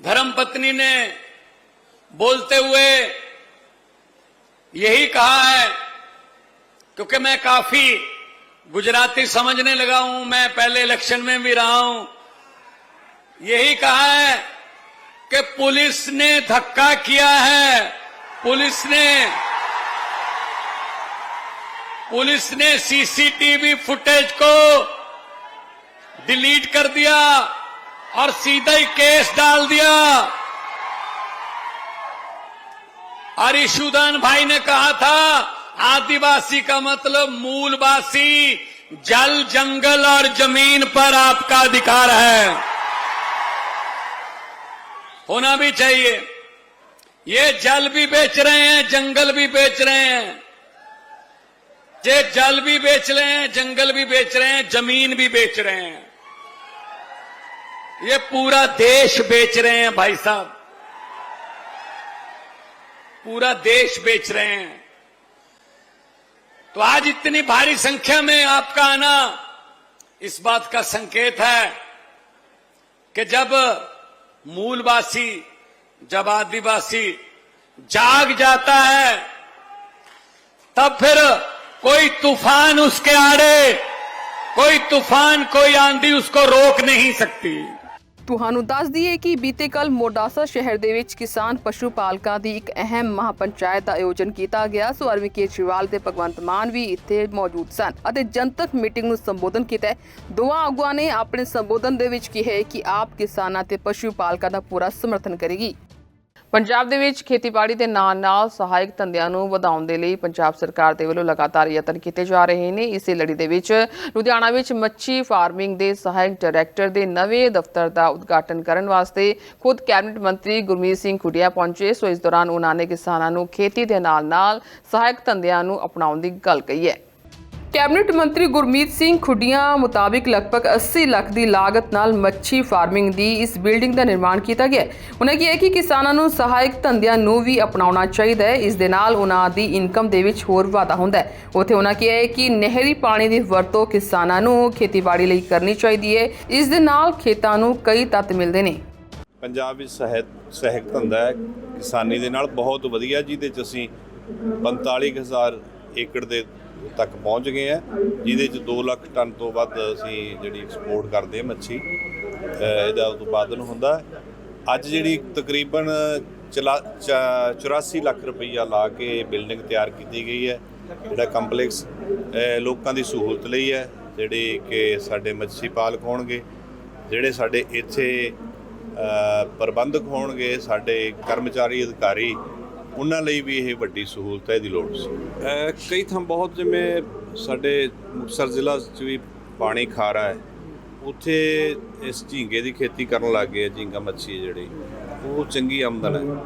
धर्मपत्नी ने बोलते हुए यही कहा है, क्योंकि मैं काफ़ी गुजराती समझने लगा हूँ, मैं पहले इलेक्शन में भी रहा हूँ। यही कहा है कि पुलिस ने धक्का किया है। पुलिस ने पुलिस ने सीसीटीवी फुटेज को डिलीट कर दिया और सीधा ही केस डाल दिया। और भाई ने कहा था, आदिवासी का मतलब मूलवासी, जल, जंगल और ज़मीन पर आपका अधिकार है। होना भी चाहिए। ये जल भी बेच रहे हैं, जंगल भी बेच रहे हैं। ये जल भी बेच रहे हैं, जंगल भी बेच रहे हैं, ज़मीन भी बेच रहे हैं। ये पूरा देश बेच रहे हैं भाई साहब। पूरा देश बेच रहे हैं। तो आज इतनी भारी संख्या में आपका आना इस बात का संकेत है कि जब मूलवासी जब आदिवासी जाग जाता है, तब फिर कोई तूफ़ान उसके आड़े, कोई तूफ़ान, कोई आंधी उसको रोक नहीं सकती। ਤੁਹਾਨੂੰ ਦੱਸ ਦਈਏ ਕਿ ਬੀਤੇ ਕੱਲ ਮੋਡਾਸਾ ਸ਼ਹਿਰ ਦੇ ਵਿੱਚ ਕਿਸਾਨ ਪਸ਼ੂ ਪਾਲਕਾਂ ਦੀ ਇੱਕ ਅਹਿਮ ਮਹਾਪੰਚਾਇਤ ਦਾ ਆਯੋਜਨ ਕੀਤਾ ਗਿਆ। ਸੋ ਅਰਵਿੰਦ ਕੇਜਰੀਵਾਲ ਤੇ ਭਗਵੰਤ ਮਾਨ ਵੀ ਇੱਥੇ ਮੌਜੂਦ ਸਨ ਅਤੇ ਜਨਤਕ ਮੀਟਿੰਗ ਨੂੰ ਸੰਬੋਧਨ ਕੀਤਾ ਦੋਵਾਂ ਆਗੂਆਂ ਨੇ ਆਪਣੇ ਸੰਬੋਧਨ ਦੇ ਵਿੱਚ ਕਿਹਾ ਕਿ ਆਪ ਕਿਸਾਨਾਂ ਤੇ ਪਸ਼ੂ ਪਾਲਕਾਂ ਦਾ ਪੂਰਾ ਸਮਰਥਨ ਕਰੇਗੀ। ਪੰਜਾਬ ਦੇ ਵਿੱਚ ਖੇਤੀਬਾੜੀ ਦੇ ਨਾਲ-ਨਾਲ ਸਹਾਇਕ ਧੰਦਿਆਂ ਨੂੰ ਵਧਾਉਣ ਦੇ ਲਈ ਪੰਜਾਬ ਸਰਕਾਰ ਦੇ ਵੱਲੋਂ ਲਗਾਤਾਰ ਯਤਨ ਕੀਤੇ ਜਾ ਰਹੇ ਨੇ। ਇਸੇ ਲੜੀ ਦੇ ਵਿੱਚ ਲੁਧਿਆਣਾ ਵਿੱਚ ਮੱਛੀ ਫਾਰਮਿੰਗ ਦੇ ਸਹਾਇਕ ਡਾਇਰੈਕਟਰ ਦੇ ਨਵੇਂ ਦਫ਼ਤਰ ਦਾ ਉਦਘਾਟਨ ਕਰਨ ਵਾਸਤੇ ਖੁਦ ਕੈਬਨਿਟ ਮੰਤਰੀ ਗੁਰਮੀਤ ਸਿੰਘ ਖੁੱਡੀਆ ਪਹੁੰਚੇ। ਸੋ ਇਸ ਦੌਰਾਨ ਉਹਨਾਂ ਨੇ ਕਿਸਾਨਾਂ ਨੂੰ ਖੇਤੀ ਦੇ ਨਾਲ-ਨਾਲ ਸਹਾਇਕ ਧੰਦਿਆਂ ਨੂੰ ਅਪਣਾਉਣ ਦੀ ਗੱਲ ਕਹੀ ਹੈ। ਕੈਬਨਿਟ ਮੰਤਰੀ ਗੁਰਮੀਤ ਸਿੰਘ ਖੁੱਡੀਆਂ ਮੁਤਾਬਿਕ ਲਗਭਗ 80 ਲੱਖ ਦੀ ਲਾਗਤ ਨਾਲ ਮੱਛੀ ਫਾਰਮਿੰਗ ਦੀ ਇਸ ਬਿਲਡਿੰਗ ਦਾ ਨਿਰਮਾਣ ਕੀਤਾ ਗਿਆ ਹੈ। ਉਹਨਾਂ ਕਿਹਾ ਕਿ ਕਿਸਾਨਾਂ ਨੂੰ ਸਹਾਇਕ ਧੰਦਿਆਂ ਨੂੰ ਵੀ ਅਪਣਾਉਣਾ ਚਾਹੀਦਾ ਹੈ। ਇਸ ਦੇ ਨਾਲ ਉਹਨਾਂ ਦੀ ਇਨਕਮ ਦੇ ਵਿੱਚ ਹੋਰ ਵਾਧਾ ਹੁੰਦਾ ਹੈ। ਉਥੇ ਉਹਨਾਂ ਕਿਹਾ ਹੈ ਕਿ ਨਹਿਰੀ ਪਾਣੀ ਦੀ ਵਰਤੋਂ ਕਿਸਾਨਾਂ ਨੂੰ ਖੇਤੀਬਾੜੀ ਲਈ ਕਰਨੀ ਚਾਹੀਦੀ ਹੈ। ਇਸ ਦੇ ਨਾਲ ਖੇਤਾਂ ਨੂੰ ਕਈ ਤੱਤ ਮਿਲਦੇ ਨੇ। ਪੰਜਾਬ ਵਿੱਚ ਸਹਿਤ ਸਹਾਇਕ ਧੰਦਾ ਹੈ। ਕਿਸਾਨੀ ਦੇ ਨਾਲ ਬਹੁਤ ਵਧੀਆ, ਜਿਹਦੇ ਚ ਅਸੀਂ 45000 ਏਕੜ ਦੇ ਤੱਕ ਪਹੁੰਚ ਗਏ ਆ। ਜਿਹਦੇ ਚ 2 ਲੱਖ ਟਨ ਤੋਂ ਵੱਧ ਅਸੀਂ ਜਿਹੜੀ ਐਕਸਪੋਰਟ ਕਰਦੇ ਆ ਮੱਛੀ ਇਹਦਾ ਉਤਪਾਦਨ ਹੁੰਦਾ। ਅੱਜ ਜਿਹੜੀ ਤਕਰੀਬਨ ਚਲਾ- ਚਾ- 84 ਲੱਖ ਰੁਪਈਆ ਲਾ ਕੇ ਬਿਲਡਿੰਗ ਤਿਆਰ ਕੀਤੀ ਗਈ ਹੈ। ਜਿਹੜਾ ਕੰਪਲੈਕਸ ਲੋਕਾਂ ਦੀ ਸਹੂਲਤ ਲਈ ਹੈ, ਜਿਹੜੇ ਕਿ ਸਾਡੇ ਮੱਛੀ ਪਾਲਕ ਹੋਣਗੇ, ਜਿਹੜੇ ਸਾਡੇ ਇੱਥੇ ਪ੍ਰਬੰਧਕ ਹੋਣਗੇ, ਸਾਡੇ ਕਰਮਚਾਰੀ ਅਧਿਕਾਰੀ ਉਹਨਾਂ ਲਈ ਵੀ ਇਹ ਵੱਡੀ ਸਹੂਲਤ ਹੈ ਇਹਦੀ ਲੋੜ ਸੀ। ਕਈ ਥਾਂ ਬਹੁਤ ਜਿਵੇਂ ਸਾਡੇ ਮੁਕਤਸਰ ਜ਼ਿਲ੍ਹਾ 'ਚ ਵੀ ਪਾਣੀ ਖਾਰਾ ਹੈ। ਉੱਥੇ ਇਸ ਝੀਂਗੇ ਦੀ ਖੇਤੀ ਕਰਨ ਲੱਗ ਗਏ ਆ, ਝੀਂਗਾ ਮੱਛੀ ਹੈ ਜਿਹੜੀ ਉਹ ਚੰਗੀ ਆਮਦਨ ਹੈ।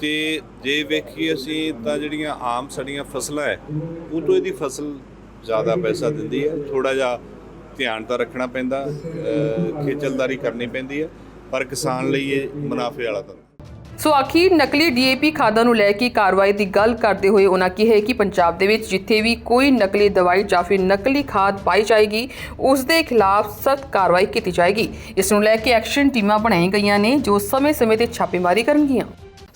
ਤੇ ਜੇ ਵੇਖੀਏ ਅਸੀਂ ਤਾਂ ਜਿਹੜੀਆਂ ਆਮ ਸਾਡੀਆਂ ਫਸਲਾਂ ਹੈ ਉਹ ਤੋਂ ਇਹਦੀ ਫਸਲ ਜ਼ਿਆਦਾ ਪੈਸਾ ਦਿੰਦੀ ਹੈ। ਥੋੜਾ ਜਿਹਾ ਧਿਆਨ ਤਾਂ ਰੱਖਣਾ ਪੈਂਦਾ ਖੇਚਲਦਾਰੀ ਕਰਨੀ ਪੈਂਦੀ ਹੈ ਪਰ ਕਿਸਾਨ ਲਈ ਇਹ ਮੁਨਾਫੇ ਵਾਲਾ ਧੰਦਾ ਸੋ ਅਖੀਰ ਨਕਲੀ ਡੀਏਪੀ ਖਾਦਾਂ ਨੂੰ ਲੈ ਕੇ ਕਾਰਵਾਈ ਦੀ ਗੱਲ ਕਰਦੇ ਹੋਏ ਉਹਨਾਂ ਕਿਹਾ ਕਿ ਪੰਜਾਬ ਦੇ ਵਿੱਚ ਜਿੱਥੇ ਵੀ ਕੋਈ ਨਕਲੀ ਦਵਾਈ ਜਾਂ ਫਿਰ ਨਕਲੀ ਖਾਦ ਪਾਈ ਜਾਏਗੀ, ਉਸ ਦੇ ਖਿਲਾਫ ਸਖਤ ਕਾਰਵਾਈ ਕੀਤੀ ਜਾਏਗੀ। ਇਸ ਨੂੰ ਲੈ ਕੇ ਐਕਸ਼ਨ ਟੀਮਾਂ ਬਣਾਈਆਂ ਗਈਆਂ ਨੇ ਜੋ ਸਮੇਂ-ਸਮੇਂ ਤੇ ਛਾਪੇਮਾਰੀ ਕਰਨਗੀਆਂ।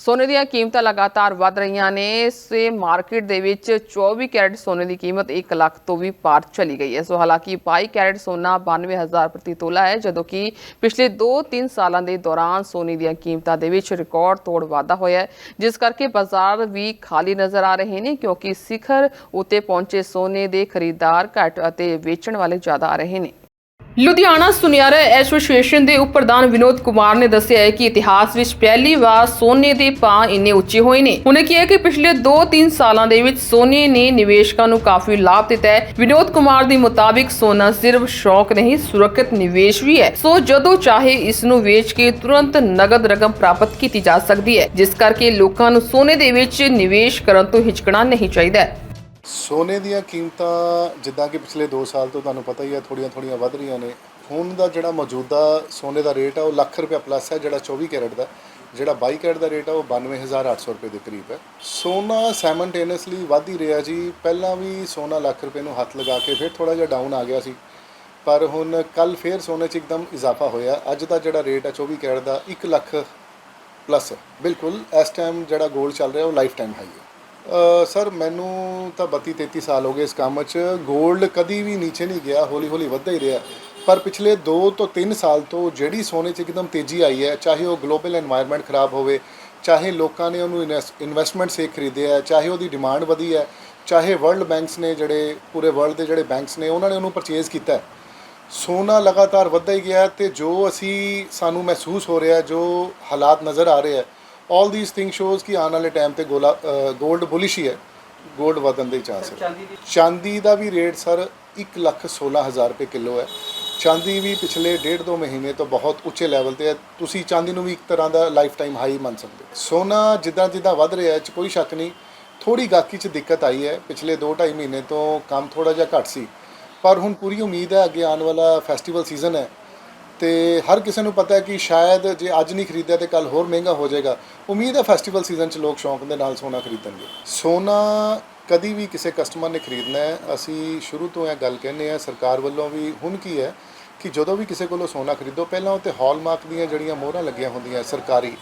ਸੋਨੇ ਦੀਆਂ ਕੀਮਤਾਂ ਲਗਾਤਾਰ ਵਧ ਰਹੀਆਂ ਨੇ। ਸੇ ਮਾਰਕੀਟ ਦੇ ਵਿੱਚ 24 ਕੈਰਟ ਸੋਨੇ ਦੀ ਕੀਮਤ 1 ਲੱਖ ਤੋਂ ਵੀ ਪਾਰ ਚਲੀ ਗਈ ਹੈ। ਸੋ ਹਾਲਾਂਕਿ 22 ਕੈਰਟ ਸੋਨਾ 92000 ਪ੍ਰਤੀ ਤੋਲਾ ਹੈ, ਜਦੋਂ ਕਿ ਪਿਛਲੇ 2-3 ਸਾਲਾਂ ਦੇ ਦੌਰਾਨ ਸੋਨੇ ਦੀਆਂ ਕੀਮਤਾਂ ਦੇ ਵਿੱਚ ਰਿਕਾਰਡ ਤੋੜ ਵਾਧਾ ਹੋਇਆ ਹੈ। ਜਿਸ ਕਰਕੇ ਬਾਜ਼ਾਰ ਵੀ ਖਾਲੀ ਨਜ਼ਰ ਆ ਰਹੇ ਨੇ, ਕਿਉਂਕਿ ਸਿਖਰ ਉਤੇ ਪਹੁੰਚੇ ਸੋਨੇ ਦੇ ਖਰੀਦਦਾਰ ਘੱਟ ਅਤੇ ਵੇਚਣ ਵਾਲੇ ਜ਼ਿਆਦਾ ਆ ਰਹੇ ਨੇ। ਲੁਧਿਆਣਾ ਸੁਨਿਆਰਾ ਐਸੋਸੀਏਸ਼ਨ ਦੇ ਉਪ ਪ੍ਰਧਾਨ ਵਿਨੋਦ ਕੁਮਾਰ ਨੇ ਦੱਸਿਆ ਹੈ ਕਿ ਇਤਿਹਾਸ ਵਿੱਚ ਪਹਿਲੀ ਵਾਰ ਸੋਨੇ ਦੇ ਭਾਅ ਇੰਨੇ ਉੱਚੇ ਹੋਏ ਨੇ। ਉਹਨੇ ਕਿਹਾ ਕਿ ਪਿਛਲੇ 2-3 ਸਾਲਾਂ ਦੇ ਵਿੱਚ ਸੋਨੇ ਨੇ ਨਿਵੇਸ਼ਕਾਂ ਨੂੰ ਕਾਫੀ ਲਾਭ ਦਿੱਤਾ ਹੈ। ਵਿਨੋਦ ਕੁਮਾਰ ਦੇ ਮੁਤਾਬਿਕ ਸੋਨਾ ਸਿਰਫ ਸ਼ੌਕ ਨਹੀਂ, ਸੁਰੱਖਿਅਤ ਨਿਵੇਸ਼ ਵੀ ਹੈ। ਸੋ ਜਦੋਂ ਚਾਹੇ ਇਸ ਨੂੰ ਵੇਚ ਕੇ ਤੁਰੰਤ ਨਗਦ ਰਕਮ ਪ੍ਰਾਪਤ ਕੀਤੀ ਜਾ ਸਕਦੀ ਹੈ, ਜਿਸ ਕਰਕੇ ਲੋਕਾਂ ਨੂੰ ਸੋਨੇ ਦੇ ਵਿੱਚ ਨਿਵੇਸ਼ ਕਰਨ ਤੋਂ ਹਿਚਕਣਾ ਨਹੀਂ ਚਾਹੀਦਾ ਹੈ। ਸੋਨੇ ਦੀਆਂ ਕੀਮਤਾਂ ਜਿੱਦਾਂ ਕਿ ਪਿਛਲੇ 2 ਸਾਲ ਤੋਂ ਤੁਹਾਨੂੰ ਪਤਾ ਹੀ ਹੈ ਥੋੜੀਆਂ ਥੋੜੀਆਂ ਵੱਧ ਰਹੀਆਂ ਨੇ। ਹੁਣ ਦਾ ਜਿਹੜਾ ਮੌਜੂਦਾ ਸੋਨੇ ਦਾ ਰੇਟ ਆ, ਉਹ ਲੱਖ ਰੁਪਏ ਪਲੱਸ ਹੈ, ਜਿਹੜਾ 24 ਕੈਰਟ ਦਾ। ਜਿਹੜਾ 22 ਕੈਰਟ ਦਾ ਰੇਟ ਆ, ਉਹ 92800 ਰੁਪਏ ਦੇ ਕਰੀਬ ਹੈ। ਸੋਨਾ ਸਾਈਮਲਟੇਨੀਅਸਲੀ ਵਧ ਹੀ ਰਿਹਾ ਜੀ। ਪਹਿਲਾਂ ਵੀ ਸੋਨਾ ਲੱਖ ਰੁਪਏ ਨੂੰ ਹੱਥ ਲਗਾ ਕੇ ਫਿਰ ਥੋੜਾ ਜਿਹਾ ਡਾਊਨ ਆ ਗਿਆ ਸੀ। ਪਰ ਹੁਣ ਕੱਲ ਫੇਰ ਸੋਨੇ 'ਚ ਇੱਕਦਮ ਇਜ਼ਾਫਾ ਹੋਇਆ। ਅੱਜ ਦਾ ਜਿਹੜਾ ਰੇਟ ਆ 24 ਕੈਰਟ ਦਾ 1 ਲੱਖ ਪਲੱਸ ਬਿਲਕੁਲ ਇਸ ਟਾਈਮ ਜਿਹੜਾ 골ਡ ਚੱਲ ਰਿਹਾ, ਉਹ ਲਾਈਫ ਟਾਈਮ ਹਾਈ ਹੈ। ਸਰ, ਮੈਨੂੰ ਤਾਂ 32 33 ਸਾਲ ਹੋ ਗਏ ਇਸ ਕੰਮ 'ਚ। 골ਡ ਕਦੀ ਵੀ ਨੀਚੇ ਨਹੀਂ ਗਿਆ ਹੌਲੀ ਹੌਲੀ ਵੱਧਦਾ ਹੀ ਰਿਹਾ। ਪਰ ਪਿਛਲੇ 2 ਤੋਂ 3 ਸਾਲ ਤੋਂ ਜਿਹੜੀ ਸੋਨੇ 'ਚ ਇੱਕਦਮ ਤੇਜ਼ੀ ਆਈ ਹੈ, ਚਾਹੇ ਉਹ ਗਲੋਬਲ এনवायरमेंट ਖਰਾਬ ਹੋਵੇ, ਚਾਹੇ ਲੋਕਾਂ ਨੇ ਉਹਨੂੰ ਇਨਵੈਸਟਮੈਂਟ ਸੇ ਖਰੀਦਿਆ ਚਾਹੇ ਉਹਦੀ ਡਿਮਾਂਡ ਵਧੀ ਹੈ, ਚਾਹੇ ਵਰਲਡ ਬੈਂਕਸ ਨੇ ਜਿਹੜੇ, ਪੂਰੇ ਵਰਲਡ ਦੇ ਜਿਹੜੇ ਬੈਂਕਸ ਨੇ, ਉਹਨਾਂ ਨੇ ਉਹਨੂੰ ਪਰਚੇਜ਼ ਕੀਤਾ ਸੋਨਾ ਲਗਾਤਾਰ ਵੱਧਦਾ ਹੀ ਗਿਆ ਤੇ ਜੋ ਅਸੀਂ, ਸਾਨੂੰ ਮਹਿਸੂਸ ਹੋ ਰਿਹਾ ਜੋ ਹਾਲਾਤ ਨਜ਼ਰ ਆ ਰਹੇ ਹੈ ਆਲ ਥੀਸ ਥਿੰਗ ਸ਼ੋਜ਼ ਕਿ ਆਉਣ ਵਾਲੇ ਟਾਈਮ ਤੇ 골ਡ ਬੁਲਿਸ਼ ਹੀ ਹੈ 골ਡ ਵਧਣ ਦੇ ਚਾਂਸ ਹੈ ਚਾਂਦੀ ਦਾ ਵੀ ਰੇਟ ਸਰ 1 ਲੱਖ 16000 ਰੁਪਏ ਕਿਲੋ ਹੈ ਚਾਂਦੀ ਵੀ ਪਿਛਲੇ ਡੇਢ ਦੋ ਮਹੀਨੇ ਤੋਂ ਬਹੁਤ ਉੱਚੇ ਲੈਵਲ ਤੇ ਹੈ ਤੁਸੀਂ ਚਾਂਦੀ ਨੂੰ ਵੀ ਇੱਕ ਤਰ੍ਹਾਂ ਦਾ ਲਾਈਫ ਟਾਈਮ ਹਾਈ ਮੰਨ ਸਕਦੇ ਹੋ ਸੋਨਾ ਜਿੱਦਾਂ ਜਿੱਦਾਂ ਵੱਧ ਰਿਹਾ ਹੈ 'ਚ ਕੋਈ ਸ਼ੱਕ ਨਹੀਂ ਥੋੜੀ ਗਾਕੀ 'ਚ ਦਿੱਕਤ ਆਈ ਹੈ ਪਿਛਲੇ 2.5 ਮਹੀਨੇ ਤੋਂ ਕੰਮ ਥੋੜਾ ਜਿਹਾ ਘੱਟ ਸੀ ਪਰ ਹੁਣ ਪੂਰੀ ਉਮੀਦ ਹੈ ਅੱਗੇ ਆਉਣ ਵਾਲਾ ਫੈਸਟੀਵਲ ਸੀਜ਼ਨ ਹੈ ਤੇ ਹਰ ਕਿਸੇ ਨੂੰ ਪਤਾ ਹੈ ਕਿ ਸ਼ਾਇਦ ਜੇ ਅੱਜ ਨਹੀਂ ਖਰੀਦਿਆ ਤੇ ਕੱਲ ਹੋਰ ਮਹਿੰਗਾ ਹੋ ਜਾਏਗਾ। ਉਮੀਦ ਹੈ ਫੈਸਟੀਵਲ ਸੀਜ਼ਨ 'ਚ ਲੋਕ ਸ਼ੌਂਕ ਦੇ ਨਾਲ ਸੋਨਾ ਖਰੀਦਣਗੇ। ਸੋਨਾ ਕਦੀ ਵੀ ਕਿਸੇ ਕਸਟਮਰ ਨੇ ਖਰੀਦਣਾ ਹੈ, ਅਸੀਂ ਸ਼ੁਰੂ ਤੋਂ ਇਹ ਗੱਲ ਕਹਿੰਦੇ ਆ ਸਰਕਾਰ ਵੱਲੋਂ ਵੀ ਹੁਣ ਕੀ ਹੈ ਕਿ ਜਦੋਂ ਵੀ ਕਿਸੇ ਕੋਲੋਂ ਸੋਨਾ ਖਰੀਦੋ, ਪਹਿਲਾਂ ਉਹ ਉੱਤੇ ਹਾਲਮਾਰਕ ਦੀਆਂ ਜਿਹੜੀਆਂ ਮੋਹਰਾਂ ਲੱਗੀਆਂ ਹੁੰਦੀਆਂ ਸਰਕਾਰੀ,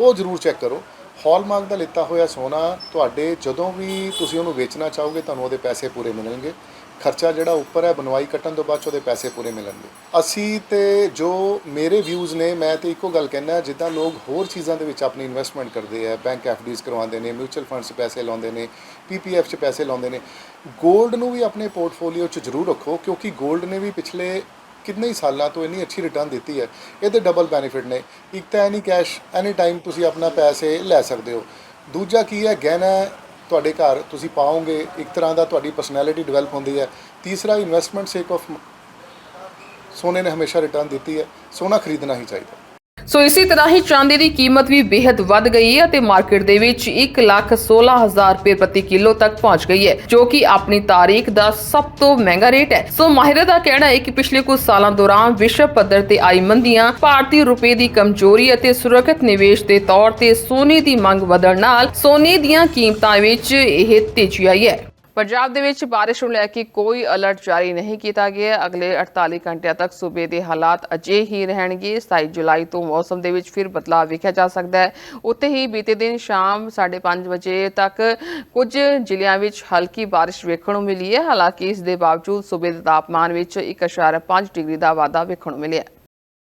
ਉਹ ਜ਼ਰੂਰ ਚੈੱਕ ਕਰੋ। ਹਾਲਮਾਰਕ ਦਾ ਲਿੱਤਾ ਹੋਇਆ ਸੋਨਾ ਤੁਹਾਡੇ ਜਦੋਂ ਵੀ ਤੁਸੀਂ ਉਹਨੂੰ ਵੇਚਣਾ ਚਾਹੋਗੇ, ਤੁਹਾਨੂੰ ਉਹਦੇ ਪੈਸੇ ਪੂਰੇ ਮਿਲਣਗੇ। ਖਰਚਾ ਜਿਹੜਾ ਉੱਪਰ ਹੈ, ਬਨਵਾਈ ਕੱਟਣ ਤੋਂ ਬਾਅਦ 'ਚ ਉਹਦੇ ਪੈਸੇ ਪੂਰੇ ਮਿਲਣਗੇ। ਅਸੀਂ ਤੇ ਜੋ ਮੇਰੇ ਵਿਊਜ਼ ਨੇ, ਮੈਂ ਤੇ ਇੱਕੋ ਗੱਲ ਕਹਿਣਾ ਜਿੱਦਾਂ ਲੋਕ ਹੋਰ ਚੀਜ਼ਾਂ ਦੇ ਵਿੱਚ ਆਪਣੀ ਇਨਵੈਸਟਮੈਂਟ ਕਰਦੇ ਆ ਬੈਂਕ ਐਫਡੀਜ਼ ਕਰਵਾਉਂਦੇ ਨੇ ਮਿਊਚੁਅਲ ਫੰਡਸ 'ਚ ਪੈਸੇ ਲਾਉਂਦੇ ਨੇ ਪੀਪੀਐਫ 'ਚ ਪੈਸੇ ਲਾਉਂਦੇ ਨੇ 골ਡ ਨੂੰ ਵੀ ਆਪਣੇ ਪੋਰਟਫੋਲੀਓ 'ਚ ਜ਼ਰੂਰ ਰੱਖੋ, ਕਿਉਂਕਿ 골ਡ ਨੇ ਵੀ ਪਿਛਲੇ ਕਿੰਨੇ ਹੀ ਸਾਲਾਂ ਤੋਂ ਇੰਨੀ ਅੱਛੀ ਰਿਟਰਨ ਦਿੱਤੀ ਹੈ। ਇਹਦੇ ਡਬਲ ਬੈਨੀਫਿਟ ਨੇ। ਇੱਕ ਤਾਂ ਐਨੀ ਕੈਸ਼ ਐਨੀ ਟਾਈਮ ਤੁਸੀਂ ਆਪਣਾ ਪੈਸੇ ਲੈ ਸਕਦੇ ਹੋ। ਦੂਜਾ ਕੀ ਹੈ, ਗਹਿਣਾ ਤੁਹਾਡੇ ਘਰ ਤੁਸੀਂ ਪਾਓਗੇ, ਇੱਕ ਤਰ੍ਹਾਂ ਦਾ ਤੁਹਾਡੀ ਪਰਸਨੈਲਿਟੀ ਡਿਵੈਲਪ ਹੁੰਦੀ ਹੈ। ਤੀਸਰਾ ਇਨਵੈਸਟਮੈਂਟ ਸੇਕ ਆਫ ਸੋਨੇ ਨੇ ਹਮੇਸ਼ਾ ਰਿਟਰਨ ਦਿੱਤੀ ਹੈ। ਸੋਨਾ ਖਰੀਦਣਾ ਹੀ ਚਾਹੀਦਾ। ਸੋ ਇਸੇ ਤਰ੍ਹਾਂ ਹੀ ਚਾਂਦੀ ਦੀ ਕੀਮਤ ਵੀ ਬੇहद ਵੱਧ ਗਈ ਹੈ ਅਤੇ ਮਾਰਕੀਟ ਦੇ ਵਿੱਚ 1 ਲੱਖ 16000 ਰੁਪਏ ਪ੍ਰਤੀ ਕਿਲੋ ਤੱਕ ਪਹੁੰਚ ਗਈ ਹੈ, ਜੋ ਕਿ ਆਪਣੀ ਤਾਰੀਖ ਦਾ ਸਭ ਤੋਂ ਮਹਿੰਗਾ ਰੇਟ ਹੈ। ਸੋ ਮਾਹਿਰਾਂ ਦਾ ਕਹਿਣਾ ਹੈ ਕਿ ਪਿਛਲੇ ਕੁਝ ਸਾਲਾਂ ਦੌਰਾਨ ਵਿਸ਼ਵ ਪੱਧਰ ਤੇ ਆਈ ਮੰਦੀਆਂ, ਭਾਰਤੀ ਰੁਪਏ ਦੀ ਕਮਜ਼ੋਰੀ ਅਤੇ ਸੁਰੱਖਿਅਤ ਨਿਵੇਸ਼ ਦੇ ਤੌਰ ਤੇ ਸੋਨੇ ਦੀ ਮੰਗ ਵਧਣ ਨਾਲ ਸੋਨੇ ਦੀਆਂ ਕੀਮਤਾਂ ਵਿੱਚ ਇਹ ਤੇਜ਼ੀ ਆਈ ਹੈ। ਪੰਜਾਬ ਦੇ ਵਿੱਚ ਬਾਰਿਸ਼ ਨੂੰ ਲੈ ਕੇ ਕੋਈ ਅਲਰਟ ਜਾਰੀ ਨਹੀਂ ਕੀਤਾ ਗਿਆ। ਅਗਲੇ 48 ਘੰਟਿਆਂ ਤੱਕ ਸੂਬੇ ਦੇ ਹਾਲਾਤ ਅਜੇ ਹੀ ਰਹਿਣਗੇ। 27 ਜੁਲਾਈ ਤੋਂ ਮੌਸਮ ਦੇ ਵਿੱਚ ਫਿਰ ਬਦਲਾਅ ਵੇਖਿਆ ਜਾ ਸਕਦਾ ਹੈ। ਉੱਥੇ ਹੀ ਬੀਤੇ ਦਿਨ ਸ਼ਾਮ 5:30 ਵਜੇ ਤੱਕ ਕੁਝ ਜ਼ਿਲ੍ਹਿਆਂ ਵਿੱਚ ਹਲਕੀ ਬਾਰਿਸ਼ ਵੇਖਣ ਨੂੰ ਮਿਲੀ ਹੈ। ਹਾਲਾਂਕਿ ਇਸ ਦੇ ਬਾਵਜੂਦ ਸੂਬੇ ਦੇ ਤਾਪਮਾਨ ਵਿੱਚ 1.5 ਡਿਗਰੀ ਦਾ ਵਾਧਾ ਵੇਖਣ ਨੂੰ ਮਿਲਿਆ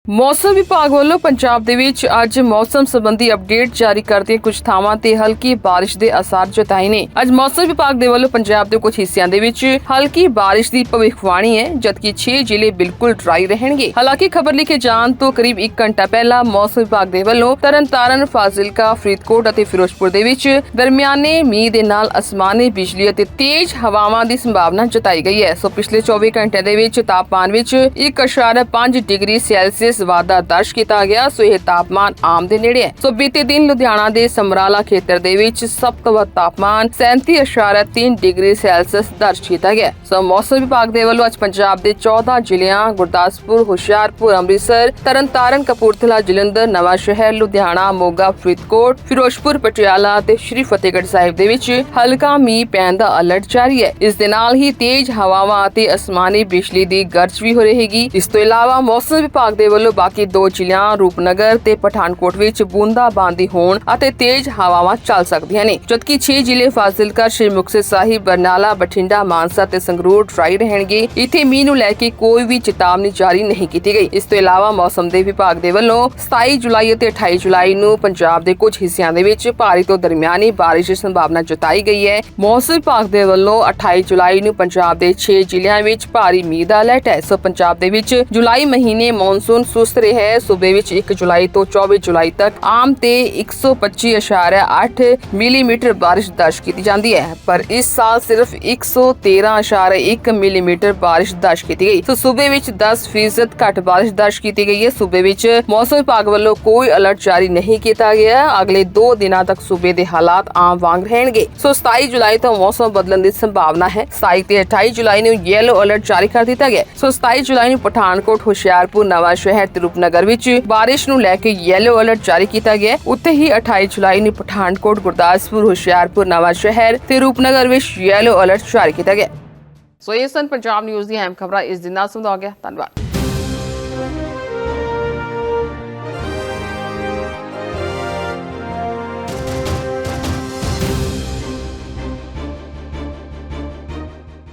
ਮੌਸਮ ਵਿਭਾਗ ਵੱਲੋਂ ਪੰਜਾਬ ਦੇ ਵਿੱਚ ਅੱਜ ਮੌਸਮ ਸੰਬੰਧੀ ਅਪਡੇਟ ਜਾਰੀ ਕਰਦੇ ਕੁਝ ਥਾਵਾਂ ਤੇ ਹਲਕੀ ਬਾਰਿਸ਼ ਦੇ ਅਸਾਰ ਜਤਾਏ ਨੇ। ਅੱਜ ਮੌਸਮ ਵਿਭਾਗ ਦੇ ਵੱਲੋਂ ਪੰਜਾਬ ਦੇ ਕੁਝ ਹਿੱਸਿਆਂ ਦੇ ਵਿੱਚ ਹਲਕੀ ਬਾਰਿਸ਼ ਦੀ ਭਵਿੱਖਬਾਣੀ ਹੈ, ਜਦਕਿ 6 ਜ਼ਿਲ੍ਹੇ ਬਿਲਕੁਲ ਡਰਾਈ ਰਹਿਣਗੇ। ਹਾਲਾਂਕਿ ਖਬਰ ਲਿਖੇ ਜਾਣ ਤੋਂ ਕਰੀਬ 1 ਘੰਟਾ ਪਹਿਲਾਂ ਮੌਸਮ ਵਿਭਾਗ ਦੇ ਵੱਲੋਂ ਤਰਨਤਾਰਨ, ਫਾਜ਼ਿਲਕਾ, ਫਰੀਦਕੋਟ ਅਤੇ ਫਿਰੋਜ਼ਪੁਰ ਦੇ ਵਿੱਚ ਦਰਮਿਆਨੇ ਮੀਂਹ ਦੇ ਨਾਲ ਅਸਮਾਨੀ ਬਿਜਲੀ ਅਤੇ ਤੇਜ਼ ਹਵਾਵਾਂ ਦੀ ਸੰਭਾਵਨਾ ਜਤਾਈ ਗਈ ਹੈ। ਸੋ ਪਿਛਲੇ 24 ਘੰਟਿਆਂ ਦੇ ਵਿੱਚ ਤਾਪਮਾਨ ਵਿੱਚ 1.5 ਡਿਗਰੀ ਸੈਲਸੀਅਸ ਵਾਧਾ ਦਰਜ ਕੀਤਾ ਗਿਆ, ਸੋ ਇਹ ਤਾਪਮਾਨ ਆਮ ਦੇ ਨੇੜੇ ਹੈ। ਸੋ ਬੀਤੇ ਦਿਨ ਲੁਧਿਆਣਾ ਦੇ ਸਮਰਾਲਾ ਖੇਤਰ ਦੇ ਵਿੱਚ ਸਭ ਤੋਂ ਵੱਧ ਤਾਪਮਾਨ 37.3 ਡਿਗਰੀ ਸੈਲਸੀਅਸ ਦਰਜ ਕੀਤਾ ਗਿਆ ਸੋ ਮੌਸਮ ਵਿਭਾਗ ਦੇ ਵੱਲੋਂ ਅੱਜ ਪੰਜਾਬ ਦੇ 14 ਜ਼ਿਲ੍ਹਿਆਂ, ਗੁਰਦਾਸਪੁਰ, ਹੁਸ਼ਿਆਰਪੁਰ, ਅੰਮ੍ਰਿਤਸਰ, ਤਰਨਤਾਰਨ, ਕਪੂਰਥਲਾ, ਜਲੰਧਰ, ਨਵਾਂ ਸ਼ਹਿਰ, ਲੁਧਿਆਣਾ, ਮੋਗਾ, ਫਰੀਦਕੋਟ, ਫਿਰੋਜ਼ਪੁਰ, ਪਟਿਆਲਾ ਤੇ ਸ਼੍ਰੀ ਫਤਿਹਗੜ੍ਹ ਸਾਹਿਬ ਦੇ ਵਿੱਚ ਹਲਕਾ ਮੀਂਹ ਪੈਣ ਦਾ ਅਲਰਟ ਜਾਰੀ ਹੈ। ਇਸ ਦੇ ਨਾਲ ਹੀ ਤੇਜ਼ ਹਵਾਵਾਂ ਅਤੇ ਅਸਮਾਨੀ ਬਿਜਲੀ ਦੀ ਗਰਜ ਵੀ ਹੋ ਰਹੇਗੀ। ਇਸ ਤੋਂ ਇਲਾਵਾ ਮੌਸਮ ਵਿਭਾਗ ਦੇ ਵੱਲੋਂ ਵੱਲੋਂ ਬਾਕੀ ਦੋ ਜ਼ਿਲ੍ਹਿਆਂ ਰੂਪਨਗਰ ਤੇ ਪਠਾਨਕੋਟ ਵਿੱਚ ਬੂੰਦਾਬਾਂਦੀ ਹੋਣ ਅਤੇ ਤੇਜ਼ ਹਵਾਵਾਂ ਚੱਲ ਸਕਦੀਆਂ ਨੇ। ਜਦਕਿ 6 ਜ਼ਿਲ੍ਹੇ ਫਾਜ਼ਿਲਕਾ, ਸ਼੍ਰੀ ਮੁਕਤਸਰ ਸਾਹਿਬ, ਬਰਨਾਲਾ, ਬਠਿੰਡਾ, ਮਾਨਸਾ ਤੇ ਸੰਗਰੂਰ ਡਰਾਈ ਰਹਿਣਗੇ। ਇੱਥੇ ਮੀਂਹ ਨੂੰ ਲੈ ਕੇ ਕੋਈ ਵੀ ਚੇਤਾਵਨੀ ਜਾਰੀ ਨਹੀਂ ਕੀਤੀ ਗਈ। ਇਸ ਤੋਂ ਇਲਾਵਾ ਮੌਸਮ ਦੇ ਵਿਭਾਗ ਦੇ ਵੱਲੋਂ 27 ਜੁਲਾਈ ਅਤੇ 28 ਜੁਲਾਈ ਨੂੰ ਪੰਜਾਬ ਦੇ ਕੁਝ ਹਿੱਸਿਆਂ ਦੇ ਵਿੱਚ ਭਾਰੀ ਤੋਂ ਦਰਮਿਆਨੀ ਬਾਰਿਸ਼ ਦੀ ਸੰਭਾਵਨਾ ਜਤਾਈ ਗਈ ਹੈ। ਮੌਸਮ ਵਿਭਾਗ ਦੇ ਵੱਲੋਂ 28 ਜੁਲਾਈ ਨੂੰ ਪੰਜਾਬ ਦੇ 6 ਜ਼ਿਲ੍ਹਿਆਂ ਵਿੱਚ ਭਾਰੀ ਮੀਂਹ ਦਾ ਅਲਰਟ ਹੈ। ਸੋ ਪੰਜਾਬ ਦੇ ਵਿੱਚ ਜੁਲਾਈ ਮਹੀਨੇ ਮੌਨਸੂਨ ਸੁਸਤ ਰਿਹਾ ਹੈ। ਸੂਬੇ ਵਿੱਚ 1 ਜੁਲਾਈ ਤੋਂ 24 ਜੁਲਾਈ ਤੱਕ ਆਮ ਤੇ 125.8 ਮਿਲੀਮੀਟਰ ਬਾਰਿਸ਼ ਦਰਜ ਕੀਤੀ ਜਾਂਦੀ ਹੈ। ਪਰ ਇਸ ਸਾਲ ਸਿਰਫ 113.1 ਮਿਲੀਮੀਟਰ ਬਾਰਿਸ਼ ਦਰਜ ਕੀਤੀ ਗਈ। ਸੋ ਸੂਬੇ ਵਿੱਚ 10% ਘੱਟ ਬਾਰਿਸ਼ ਦਰਜ ਕੀਤੀ ਗਈ ਹੈ। ਸੂਬੇ ਵਿੱਚ ਮੌਸਮ ਵਿਭਾਗ ਵੱਲੋਂ ਕੋਈ ਅਲਰਟ ਜਾਰੀ ਨਹੀਂ ਕੀਤਾ ਗਿਆ। ਅਗਲੇ 2 ਦਿਨਾਂ ਤੱਕ ਸੂਬੇ ਦੇ ਹਾਲਾਤ ਆਮ ਵਾਂਗ ਰਹਿਣਗੇ। ਸੋ 27 ਜੁਲਾਈ ਤੋਂ ਮੌਸਮ ਬਦਲਣ ਦੀ ਸੰਭਾਵਨਾ ਹੈ। 27 ਤੇ 28 ਜੁਲਾਈ ਨੂੰ ਯੈਲੋ ਅਲਰਟ ਜਾਰੀ ਕਰ ਦਿੱਤਾ ਗਿਆ ਸੋ 27 ਜੁਲਾਈ ਨੂੰ ਪਠਾਨਕੋਟ, ਹੁਸ਼ਿਆਰਪੁਰ ਨਵਾਂ ਸ਼ਹਿਰ ਤੇ ਰੂਪਨਗਰ ਵਿੱਚ ਬਾਰਿਸ਼ ਨੂੰ ਲੈ ਕੇ ਯੈਲੋ ਅਲਰਟ ਜਾਰੀ ਕੀਤਾ ਗਿਆ। ਉੱਥੇ ਹੀ 28 ਜੁਲਾਈ ਨੂੰ ਪਠਾਨਕੋਟ, ਗੁਰਦਾਸਪੁਰ, ਹੁਸ਼ਿਆਰਪੁਰ, ਨਵਾਂ ਸ਼ਹਿਰ ਤੇ ਰੂਪਨਗਰ ਵਿੱਚ ਯੈਲੋ ਅਲਰਟ ਜਾਰੀ ਕੀਤਾ ਗਿਆ। ਹੈ। ਸੋ ਇਹ ਸਨ ਪੰਜਾਬ ਨਿਊਜ਼ ਦੀਆਂ ਅਹਿਮ ਖਬਰਾਂ। ਇਸ ਦਿਨ ਨਾਲ ਸਮਝਾ ਗਿਆ। ਧੰਨਵਾਦ।